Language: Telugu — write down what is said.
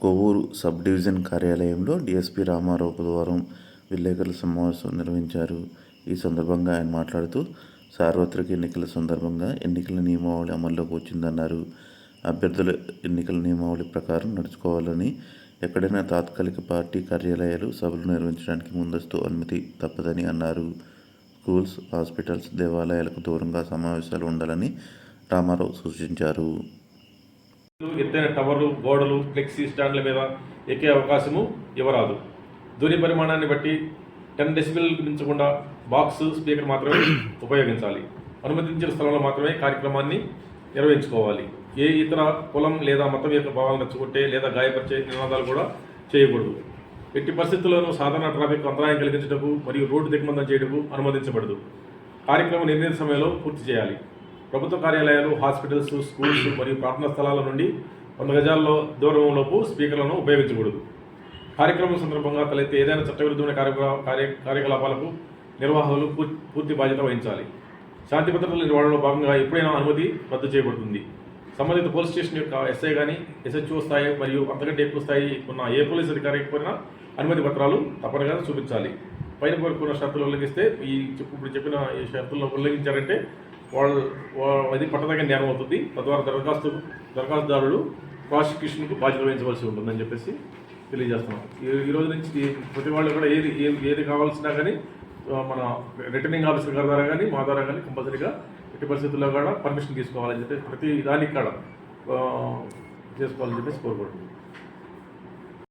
కొవ్వూరు సబ్ డివిజన్ కార్యాలయంలో డీఎస్పీ రామారావు బుధవారం విలేకరుల సమావేశం నిర్వహించారు. ఈ సందర్భంగా ఆయన మాట్లాడుతూ సార్వత్రిక ఎన్నికల సందర్భంగా ఎన్నికల నియమావళి అమల్లోకి వచ్చిందన్నారు. అభ్యర్థుల ఎన్నికల నియమావళి ప్రకారం నడుచుకోవాలని ఎక్కడైనా తాత్కాలిక పార్టీ కార్యాలయాలు సభలు నిర్వహించడానికి ముందస్తు అనుమతి తప్పదని అన్నారు. స్కూల్స్ హాస్పిటల్స్ దేవాలయాలకు దూరంగా సమావేశాలు ఉండాలని రామారావు సూచించారు. ఎత్తైన టవర్లు గోడలు ఫ్లెక్సీ స్టాండ్ల మీద ఎక్కే అవకాశము ఇవ్వరాదు. ధ్వని పరిమాణాన్ని బట్టి టెన్ డెసిబెల్కి మించకుండా బాక్స్ స్పీకర్ మాత్రమే ఉపయోగించాలి. అనుమతించిన స్థలంలో మాత్రమే కార్యక్రమాన్ని నిర్వహించుకోవాలి. ఏ ఇతర కులం లేదా మతం యొక్క భావాలను నచ్చుకుంటే లేదా గాయపరిచే నినాదాలు కూడా చేయకూడదు. ఎట్టి పరిస్థితుల్లోనూ సాధారణ ట్రాఫిక్ అంతరాయం కలిగించటకు మరియు రోడ్డు దిగ్బంధం చేయటకు అనుమతించబడదు. కార్యక్రమం నిర్ణీత సమయంలో పూర్తి చేయాలి. ప్రభుత్వ కార్యాలయాలు హాస్పిటల్స్ స్కూల్స్ మరియు ప్రార్థనా స్థలాల నుండి వంద గజాల్లో దూరంలోపు స్పీకర్లను ఉపయోగించకూడదు. కార్యక్రమం సందర్భంగా తలెత్తే ఏదైనా చట్టవిరుద్ధమైన కార్య కార్య కార్యకలాపాలకు నిర్వాహకులు పూర్- పూర్తి బాధ్యత వహించాలి. శాంతి భద్రతల నిర్వహణలో భాగంగా ఎప్పుడైనా అనుమతి రద్దు చేయబడుతుంది. సంబంధిత పోలీస్ స్టేషన్ యొక్క ఎస్ఐ కానీ ఎస్హెచ్ఓ స్థాయి మరియు అంతకంటే ఎక్కువ స్థాయి ఉన్న ఏ పోలీస్ అధికారికి పోయినా అనుమతి పత్రాలు తప్పనిగా చూపించాలి. పైన పేర్కొన్న షరతులు ఉల్లంఘిస్తే ఈ చెప్పు ఇప్పుడు చెప్పిన ఈ షరతులను ఉల్లంఘించారంటే వాళ్ళు అది పట్టదగిన నేరం అవుతుంది. తద్వారా దరఖాస్తు దరఖాస్తుదారుడు ప్రాసిక్యూషన్కు బాధ్యత వహించవలసి ఉంటుందని చెప్పేసి తెలియజేస్తున్నాం. ఈ- రోజు నుంచి ప్రతి వాళ్ళు కూడా ఏది ఏ- ఏది కావాల్సినా కానీ మన రిటర్నింగ్ ఆఫీసర్ గారి ద్వారా కానీ మా ద్వారా కానీ కంపల్సరీగా ఎట్టి పరిస్థితుల్లో కూడా పర్మిషన్ తీసుకోవాలని చెప్పి ప్రతి దానికి కూడా చేసుకోవాలని చెప్పేసి కోరుకుంటున్నాం.